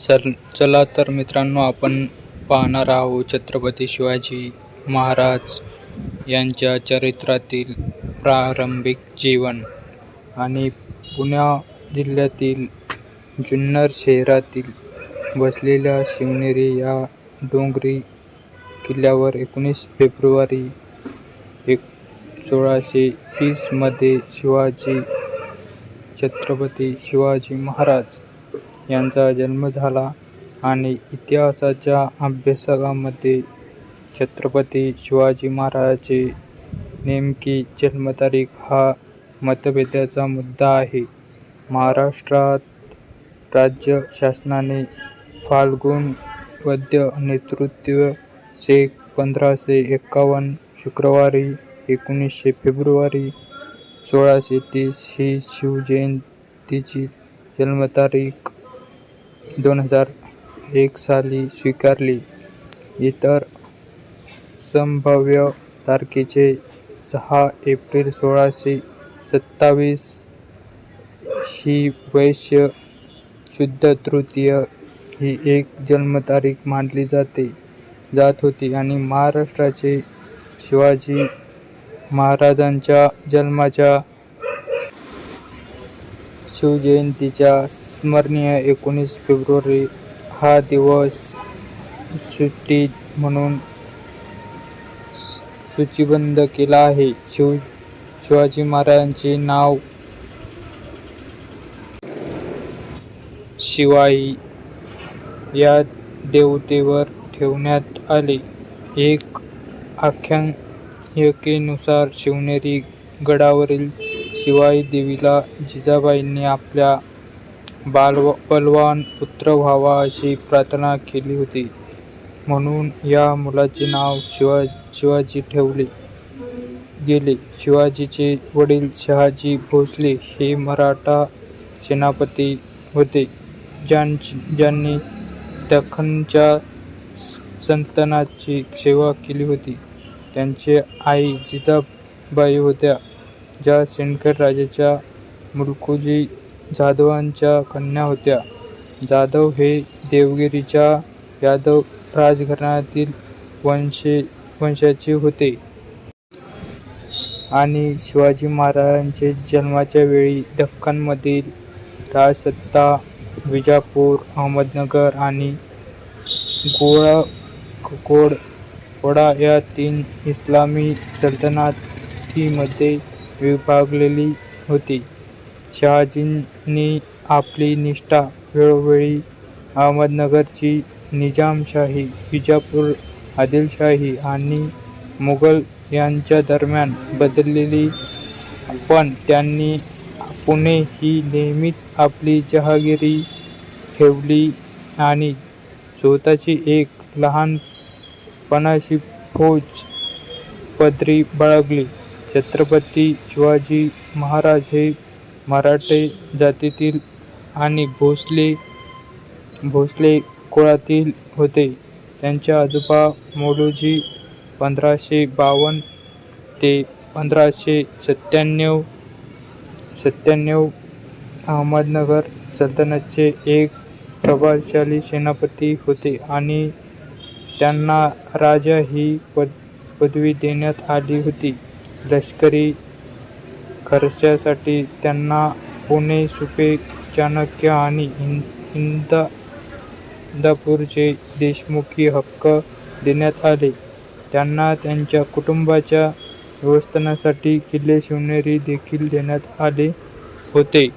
चल चला तर मित्रांनो आपण पाहणार आहोत छत्रपती शिवाजी महाराज यांच्या चरित्रातील प्रारंभिक जीवन. आणि पुण्या जिल्ह्यातील जुन्नर शहरातील बसलेल्या शिवनेरी या डोंगरी किल्ल्यावर एकोणीस फेब्रुवारी एक सोळाशे तीसमध्ये शिवाजी छत्रपती शिवाजी महाराज यांचा जन्म झाला आणि इतिहासाच्या अभ्यासामध्ये छत्रपती शिवाजी महाराजांची नेमकी जन्मतारीख हा मतभेदाचा मुद्दा आहे. महाराष्ट्रात राज्य शासनाने फाल्गुन वद्य नेतृत्व शेख पंधराशे एक्कावन्न शुक्रवारी एकोणीसशे फेब्रुवारी सोळाशे तीस ही शिवजयंतीची जन्मतारीख दोन हजार एक साली स्वीकारली. इतर संभाव्य तारखेचे सहा एप्रिल सोळाशे सत्तावीस ही वैश्य शुद्ध तृतीय ही एक जन्मतारीख मानली जाते जात होती आणि महाराष्ट्राचे शिवाजी महाराजांच्या जन्माच्या शिवजयंतीच्या स्मरणीय एकोणीस फेब्रुवारी हा दिवस सुट्टी म्हणून सूचीबद्ध केला आहे. शिव शिवाजी महाराजांचे नाव शिवाई या देवतेवर ठेवण्यात आले. एक आख्यायिकेनुसार शिवनेरी गडावरील शिवाई देवीला जिजाबाईंनी आपल्या बालव बलवान पुत्र व्हावा अशी प्रार्थना केली होती. म्हणून या मुलाचे नाव शिवा शिवाजी ठेवले गेले. शिवाजीचे वडील शहाजी भोसले हे मराठा सेनापती होते. ज्यांची ज्यांनी दख्खनच्या संतनाची सेवा केली होती. त्यांची आई जिजाबाई होत्या. ज्या सिंदखेड राजाच्या मुलकुजी जाधवांच्या कन्या होत्या. जाधव हे देवगिरीच्या यादव राजघराण्यातील वंशे वंशाचे होते. आणि शिवाजी महाराजांचे जन्माच्या वेळी दख्खनमधील राजसत्ता विजापूर अहमदनगर आणि गोळा वडा या तीन इस्लामी सल्तनतीमध्ये विभागलेली होती. शहाजींनी आपली निष्ठा वेळोवेळी अहमदनगरची निजामशाही विजापूर आदिलशाही आणि मुघल यांच्या दरम्यान बदललेली पण त्यांनी पुणे ही नेहमीच आपली जहागिरी ठेवली आणि स्वतःची एक लहानपणाची फौज पदरी बाळगली. छत्रपती शिवाजी महाराज हे मराठे जातीतील आणि भोसले भोसले कुळातील होते. त्यांचे आजोबा मोडोजी पंधराशे बावन्न ते पंधराशे सत्त्याण्णव सत्त्याण्णव अहमदनगर सल्तनतचे एक प्रभावशाली सेनापती होते आणि त्यांना राजा ही पद पदवी देण्यात आली होती. लष्करी खर्चासाठी त्यांना पुणे सुपे चाणक्य आणि इंदा इंदापूरचे देशमुखी हक्क देण्यात आले. त्यांना त्यांच्या कुटुंबाच्या व्यवस्थानासाठी किल्ले शिवनेरी देखील देण्यात आले होते.